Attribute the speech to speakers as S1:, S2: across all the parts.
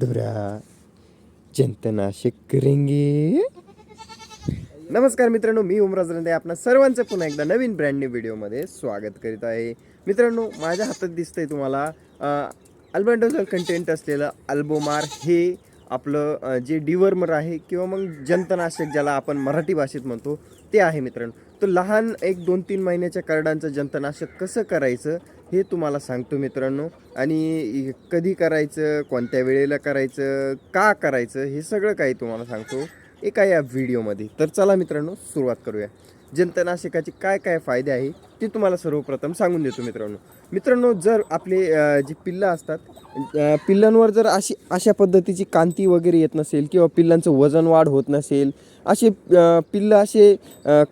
S1: धुरा जंतनाशक करेंगे नमस्कार मित्रांनो मी उमराज रंदे आपणा सर्वांचं पुन्हा एकदा नवीन ब्रँड न्यू व्हिडिओमध्ये स्वागत करीत आहे. मित्रांनो माझ्या हातात दिसतंय तुम्हाला अल्बंडोजल कंटेंट असलेलं अल्बोमार हे आपलं जे डिवर्मर आहे किंवा मग जंतनाशक ज्याला आपण मराठी भाषेत म्हणतो ते आहे मित्रांनो. तर लहान एक दोन तीन महिन्याच्या करडांचं जंतनाशक कसं करायचं हे तुम्हाला सांगतो मित्रांनो. आणि कधी करायचं कोणत्या वेळेला करायचं का करायचं हे सगळं काही तुम्हाला सांगतो एका या व्हिडिओमध्ये तर चला मित्रांनो सुरुवात करूया. जंतनाशकाचे काय काय फायदे आहे? ते तुम्हाला सर्वप्रथम सांगून देतो मित्रांनो. मित्रांनो जर आपले जी पिल्लं असतात पिल्लांवर जर अशी अशा पद्धतीची कांती वगैरे येत नसेल किंवा पिल्लांचं वजन वाढ होत नसेल असे पिल्लं असे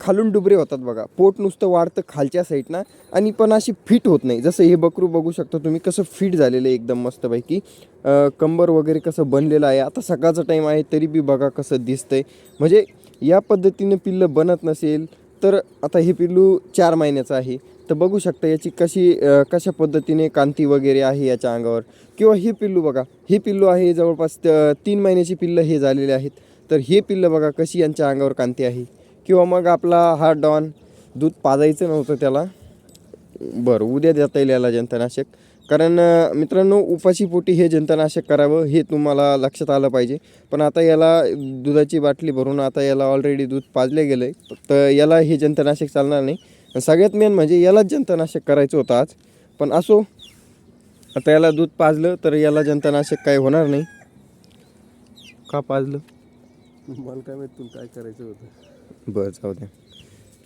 S1: खालून डुबरे होतात बघा. पोट नुसतं वाढतं खालच्या साईडनं आणि पण अशी फिट होत नाही. जसं हे बकरू बघू शकता तुम्ही कसं फिट झालेलं आहे एकदम मस्तपैकी. कंबर वगैरे कसं बनलेलं आहे. आता सकाळचा टाईम आहे तरी बी बघा कसं दिसतंय. म्हणजे या पद्धतीनं पिल्लं बनत नसेल तर आता हे पिल्लू चार महिन्याचं आहे. तर बघू शकता याची कशी कशा पद्धतीने कांती वगैरे आहे याच्या अंगावर. किंवा हे पिल्लू बघा हे पिल्लू आहे जवळपास त- तीन महिन्याची पिल्लं हे झालेले आहेत. तर हे पिल्लं बघा कशी यांच्या अंगावर कांती आहे. किंवा मग आपला हा डॉन दूध पाजायचं नव्हतं त्याला. बरं उद्या देता येईल याला जंतनाशक. कारण मित्रांनो उपाशी पोटी हे जंतनाशक करावं हे तुम्हाला लक्षात आलं पाहिजे. पण आता याला दुधाची बाटली भरून आता याला ऑलरेडी दूध पाजले गेलं आहे तर याला हे जंतनाशक चालणार नाही. सगळ्यात मेन म्हणजे यालाच जंतनाशक करायचं होतं आज. पण असो आता याला दूध पाजलं तर याला जंतनाशक काही होणार नाही. का पाजलं?
S2: मला काय माहीत तुला काय करायचं होतं.
S1: बरं जाऊ द्या.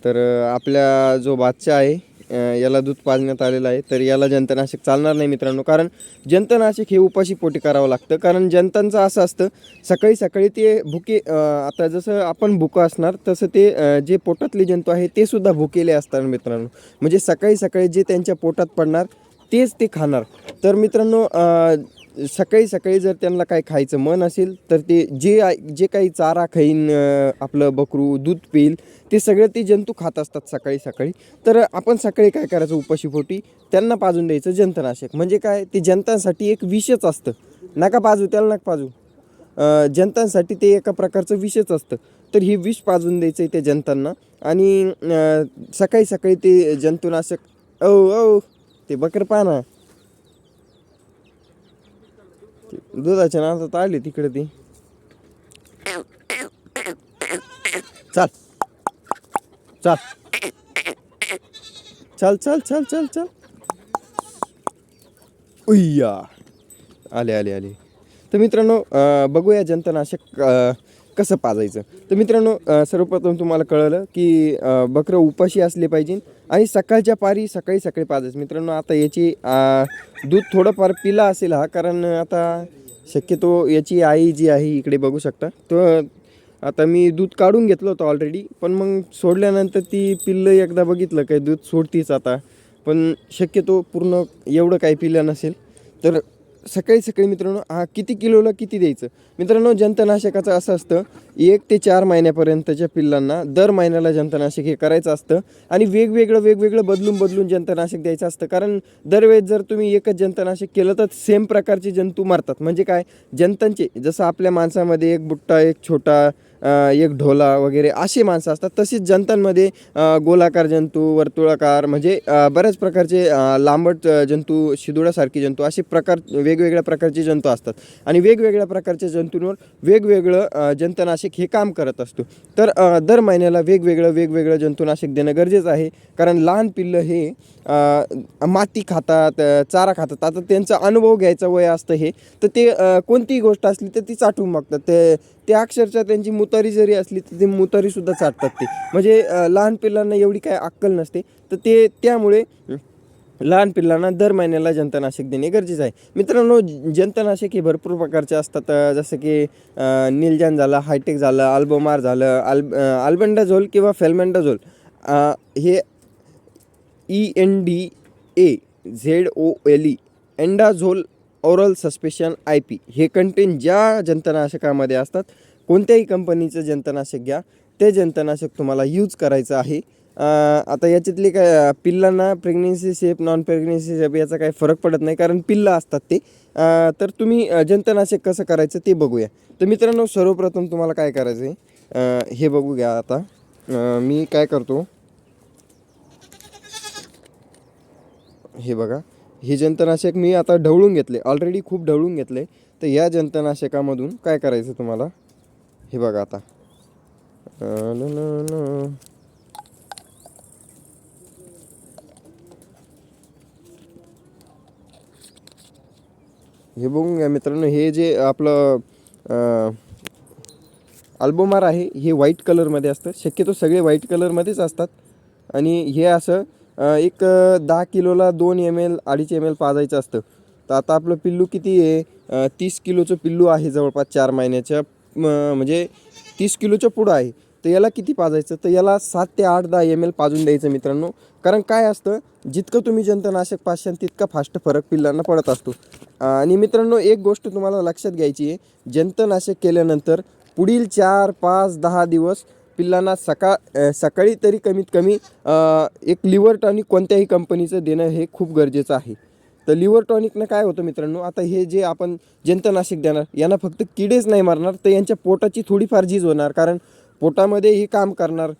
S1: तर आपल्या जो बादशाह आहे याला दूध पाजण्यात आलेलं आहे. तर याला जंतनाशक चालणार नाही मित्रांनो. कारण जंतनाशक हे उपाशी पोटी करावं लागतं. कारण जंतांचं असं असतं सकाळी सकाळी ते भुके आता जसं आपण भुकं असणार तसं ते जे पोटातले जंतू आहे ते सुद्धा भुकेले असतात मित्रांनो. म्हणजे सकाळी सकाळी जे त्यांच्या पोटात पडणार तेच ते खाणार. तर मित्रांनो सकाळी सकाळी जर त्यांना काही खायचं मन असेल तर ते जे जे काही चारा खाईन आपलं बकरू दूध पिईल ते सगळं ते जंतू खात असतात सकाळी सकाळी. तर आपण सकाळी काय करायचं? उपाशीपोटी त्यांना पाजून द्यायचं जंतनाशक. म्हणजे काय? ते जंतांसाठी एक विषच असतं. नका पाजू त्याला नका पाजू. जनतांसाठी जंतांसाठी ते एका प्रकारचं विषच असतं. तर हे विष पाजून द्यायचं आहे त्या जंतांना. आणि सकाळी सकाळी ते जंतुनाशक औ ओ ते बकर पाना दुधाच्या नादात आले तिकडे ती. चाल. चाल. चल चल चल चल चल. उय्या. आले आले आले. तर मित्रांनो बघूया जंतनाशक कसं पाजायचं? तर मित्रांनो सर्वप्रथम तुम्हाला कळलं की बकरं उपाशी असले पाहिजे आणि सकाळच्या पारी सकाळी सकाळी पाजायचं. मित्रांनो आता याची दूध थोडंफार पिला असेल हा कारण आता शक्यतो याची आई जी आहे इकडे बघू शकता. तर आता मी दूध काढून घेतलं होतं ऑलरेडी पण मग सोडल्यानंतर ती पिल्लं एकदा बघितलं काय दूध सोडतीच आता. पण शक्यतो पूर्ण एवढं काही पिलं नसेल तर सकाळी सकाळी मित्रांनो हा किती किलोला किती द्यायचं? मित्रांनो जंतनाशकाचं असं असतं एक ते चार महिन्यापर्यंतच्या पिल्लांना दर महिन्याला जंतनाशक हे करायचं असतं आणि वेगवेगळं वेगवेगळं बदलून बदलून जंतनाशक द्यायचं असतं. कारण दरवेळेस जर तुम्ही एकच जंतनाशक केलं तर सेम प्रकारचे जंतू मारतात. म्हणजे काय? जंतांचे जसं आपल्या माणसामध्ये एक बुट्टा एक छोटा एक ढोला वगैरे असे माणसं असतात. तसेच जंतांमध्ये गोलाकार जंतू वर्तुळाकार म्हणजे बऱ्याच प्रकारचे लांबट जंतू शिदुडासारखे जंतू असे प्रकार वेगवेगळ्या प्रकारचे जंतू असतात. आणि वेगवेगळ्या प्रकारच्या जंतूंवर वेगवेगळं अ, जंतनाशक हे काम करत असतो. तर दर महिन्याला वेगवेगळं वेगवेगळं जंतुनाशक देणं गरजेचं आहे. कारण लहान पिल्लं हे माती खातात चारा खातात. आता त्यांचा अनुभव घ्यायचा वय असतं हे तर ते कोणतीही गोष्ट असली तर ती चाटून बघतात ते ते अक्षरशः त्यांची मुतारी जरी असली तर ते मुतारीसुद्धा चाटतात ते. म्हणजे लहान पिल्लांना एवढी काय अक्कल नसते. तर ते त्यामुळे लहान पिल्लांना दर महिन्याला जंतनाशक देणे गरजेचं आहे. मित्रांनो जंतनाशक हे भरपूर प्रकारचे असतात. जसं की निलजान झालं हायटेक झालं अल्बोमार झालं आल्ब आल्बंडाझोल किंवा फेल्मेंडाझोल. हे E N D A Z O L E एंडाझोल oral suspension I P हे कंटेन ज्या जंतनाशकामध्ये असतात कोणत्याही कंपनीचं जंतनाशक घ्या. ते जंतनाशक तुम्हाला यूज करायचं आहे. आता याच्यातले काय पिल्लांना pregnancy shape non pregnancy shape याचा काही फरक पडत नाही कारण पिल्लं असतात ते. तर तुम्ही जंतनाशक कसं करायचं ते बघूया. तर मित्रांनो सर्वप्रथम तुम्हाला काय करायचं आहे हे बघू घ्या आता मी काय करतो? हे बघा. हे जंतनाशक मी आता ढवळून घेतले. ऑलरेडी खूप ढवळून घेतले. तर या जंतनाशकामधून काय करायचं तुम्हाला? हे बघा आता. न, हे बघून घ्या मित्रांनो हे जे आपलं अल्बोमार आहे हे व्हाईट कलरमध्ये असतं. शक्यतो सगळे व्हाईट कलरमध्येच असतात. आणि हे असं एक दहा किलोला दोन एम एल अडीच एम एल पाजायचं असतं. तर आता आपलं पिल्लू किती आहे? तीस किलोचं पिल्लू आहे जवळपास चार महिन्याच्या. म्हणजे तीस किलोच्या पुढं आहे. तर याला किती पाजायचं? तर याला सात ते आठ दहा एम एल पाजून द्यायचं मित्रांनो. कारण काय असतं? जितकं तुम्ही जंतनाशक पाचशान तितका फास्ट फरक पिल्लांना पडत असतो. आणि मित्रांनो एक गोष्ट तुम्हाला लक्षात घ्यायची आहे. जंतनाशक केल्यानंतर पुढील चार पाच दहा दिवस पिल्लांना सकाळ सकाळी तरी कमीत कमी एक लिव्हर टॉनिक कोणत्याही कंपनीचं देणं हे खूप गरजेचं आहे. तर लिव्हर टॉनिकनं काय होतं मित्रांनो आता हे जे आपण जंतनाशक देणार यांना फक्त किडेच नाही मारणार तर यांच्या पोटाची थोडीफार झीज होणार. कारण पोटामध्ये हे काम करणार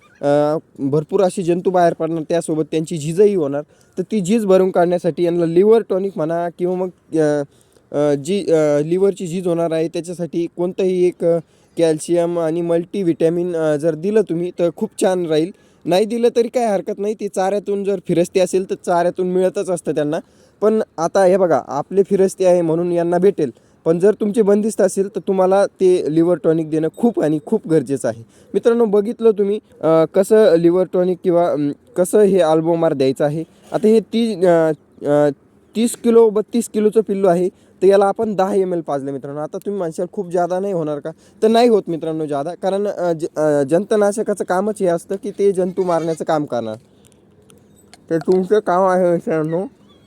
S1: भरपूर असे जंतू बाहेर पडणार त्यासोबत त्यांची झीजही होणार. तर ती झीज भरून काढण्यासाठी यांना लिव्हर टॉनिक म्हणा किंवा मग जी लिव्हरची झीज होणार आहे त्याच्यासाठी कोणतंही एक कॅल्शियम आणि मल्टीव्हिटॅमिन जर दिलं तुम्ही तर खूप छान राहील. नाही दिलं तरी काय हरकत नाही. ती चाऱ्यातून जर फिरस्ती असेल तर चाऱ्यातून मिळतच असतं त्यांना. पण आता हे बघा आपले फिरस्ती आहे म्हणून यांना भेटेल. पण जर तुमची बंदिस्त असेल तर तुम्हाला ते लिव्हर टॉनिक देणं खूप आणि खूप गरजेचं आहे. मित्रांनो बघितलं तुम्ही कसं लिव्हर टॉनिक किंवा कसं हे आल्बोमार द्यायचं आहे. आता हे ती तीस किलो बत्तीस किलोचं पिल्लू आहे. तर याला आपण दहा एम एल पाजलं मित्रांनो. आता तुम्ही म्हणशाल खूप जादा नाही होणार का? तर नाही होत मित्रांनो जादा कारण ज- जंतनाशकाचं कामच हे असतं की ते जंतू मारण्याचं काम करणार. तर तुमचं काम आहे मित्रांनो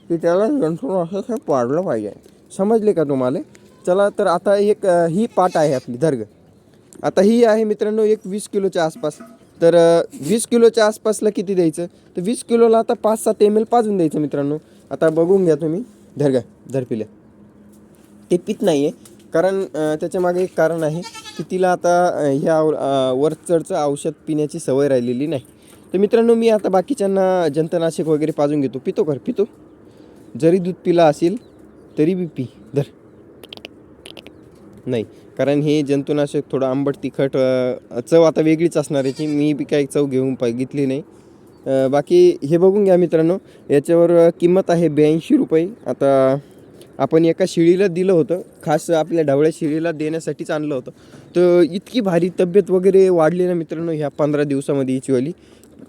S1: की त्याला जंतूनाशक हे पाडलं पाहिजे. समजले का तुम्हाला? चला तर आता एक ही पाट आहे आपली दर्ग. आता ही आहे मित्रांनो एक वीस किलोच्या आसपास. तर वीस किलोच्या आसपासला किती द्यायचं? तर वीस किलोला आता पाच सात एम एल पाजून द्यायचं मित्रांनो. आता बघून घ्या तुम्ही. धरगा धरपिल्या ते पित नाही आहे कारण त्याच्यामागे एक कारण आहे की तिला आता ह्या वरचडचं औषध पिण्याची सवय राहिलेली नाही. तर मित्रांनो मी आता बाकीच्यांना जंतनाशक वगैरे पाजून घेतो. पितो कर पितो. जरी दूध पिला असेल तरी बी पी. धर. नाही. कारण हे जंतुनाशक थोडं आंबट तिखट चव आता वेगळीच असणार याची मी बी काही चव घेऊन बघितली नाही. बाकी हे बघून घ्या मित्रांनो. याच्यावर किंमत आहे ब्याऐंशी रुपये. आता आपण एका शिळीला दिलं होतं खास आपल्या ढवळ्या शिळीला देण्यासाठीच आणलं होतं. तर इतकी भारी तब्येत वगैरे वाढली ना मित्रांनो ह्या पंधरा दिवसामध्ये हिचीवाली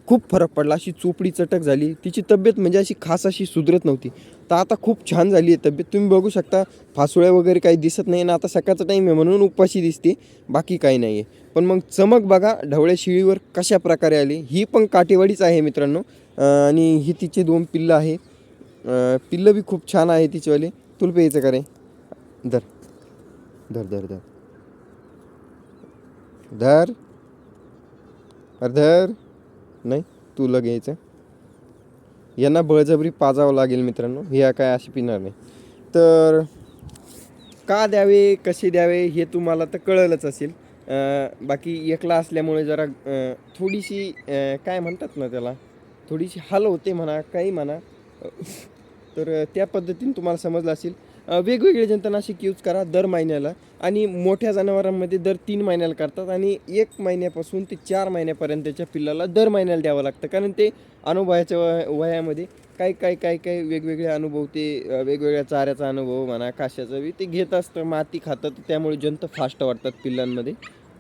S1: खूप फरक पडला अशी चोपडी चटक झाली. तिची तब्येत म्हणजे अशी खास अशी सुधरत नव्हती. तर आता खूप छान झाली आहे तब्येत. तुम्ही बघू शकता फासुळ्या वगैरे काही दिसत नाही ना आता सकाळचा टाईम आहे म्हणून उपाशी दिसते. बाकी काही नाही आहे पण मग चमक बघा ढवळ्या शिळीवर कशा प्रकारे आली. ही पण काटेवाडीच आहे मित्रांनो. आणि ही तिचे दोन पिल्लं आहे. पिल्लं बी खूप छान आहे तिचेवाले तुला प्यायचं का रे? धर. धर धर धर. धर. अरे धर. नाही तुला घ्यायचं. यांना बळजबरी पाजावं लागेल मित्रांनो. ह्या काय अशी पिणार नाही. तर का द्यावे कसे द्यावे हे तुम्हाला तर कळलंच असेल. बाकी एकला असल्यामुळे जरा थोडीशी काय म्हणतात ना त्याला? थोडीशी हाल होते म्हणा काही म्हणा. तर त्या पद्धतीने तुम्हाला समजलं असेल. वेगवेगळे जंतनाशक यूज करा दर महिन्याला आणि मोठ्या जनावरांमध्ये दर तीन महिन्याला करतात आणि एक महिन्यापासून ते चार महिन्यापर्यंतच्या पिल्लाला दर महिन्याला द्यावं लागतं. कारण ते अनुभवाच्या वयामध्ये काही काय काय काय वेगवेगळे अनुभव ते वेगवेगळ्या चाऱ्याचा अनुभव म्हणा काशाचा बी ते घेत असतं माती खातात त्यामुळे जंत फास्ट वाढतात पिल्लांमध्ये.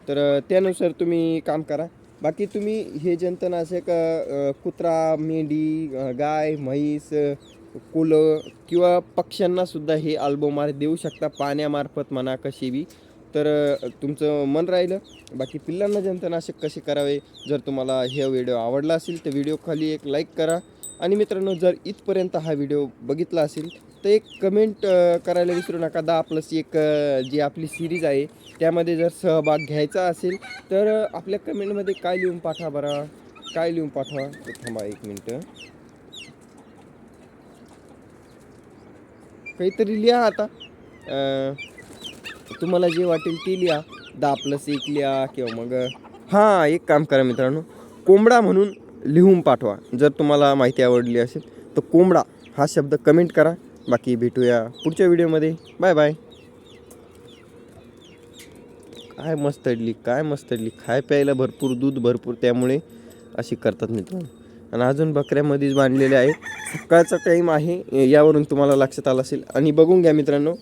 S1: तर त्यानुसार तुम्ही काम करा. बाकी तुम्ही हे जंतनाशक कुत्रा मेंढी गाय म्हैस कुलं किंवा पक्ष्यांना सुद्धा हे अल्बोमार देऊ शकता पाण्यामार्फत म्हणा कशी बी. तर तुमचं मन राहिलं. बाकी पिल्लांना जंतनाशक कसे करावे? जर तुम्हाला हे व्हिडिओ आवडला असेल तर व्हिडिओ खाली एक लाईक करा. आणि मित्रांनो जर इथपर्यंत हा व्हिडिओ बघितला असेल तर एक कमेंट करायला विसरू नका. दहा प्लस एक जी आपली सिरीज आहे त्यामध्ये जर सहभाग घ्यायचा असेल तर आपल्या कमेंटमध्ये काय लिहून पाठवा बरं. काय लिहून पाठवा? थांबा एक मिनटं काहीतरी लिहा आता. तुम्हाला जे वाटेल ते लिहा. दहा प्लस एक लिहा किंवा मग हां एक काम करा मित्रांनो. कोंबडा म्हणून लिहून पाठवा. जर तुम्हाला माहिती आवडली असेल तर कोंबडा हा शब्द कमेंट करा. बाकी भेटूया पुढच्या व्हिडिओमध्ये बाय बाय काय मस्त इडली काय मस्त इडली. खाय प्यायला भरपूर दूध भरपूर त्यामुळे अशी करतात मित्रांनो. आणि अजून बकऱ्यामध्येच बांधलेले आहे. सकाळचा टाईम आहे यावरून तुम्हाला लक्षात आलं असेल. आणि बघून घ्या मित्रांनो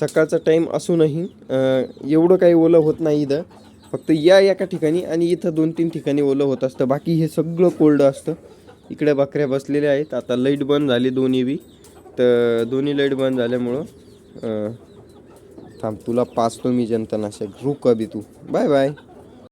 S1: सकाळचा टाईम असूनही एवढं काही ओलं होत नाही इथं. फक्त या एका ठिकाणी आणि इथं दोन तीन ठिकाणी ओलं होत असतं. बाकी हे सगळं कोल्ड असतं. इकडे बकऱ्या बसलेल्या आहेत. आता लाइट बंद झाली दोन्ही बी. तर दोन्ही लाइट बंद झाल्यामुळं थांब तुला पाचतो मी जनतानाशक. रुक अभि तू. Bye bye.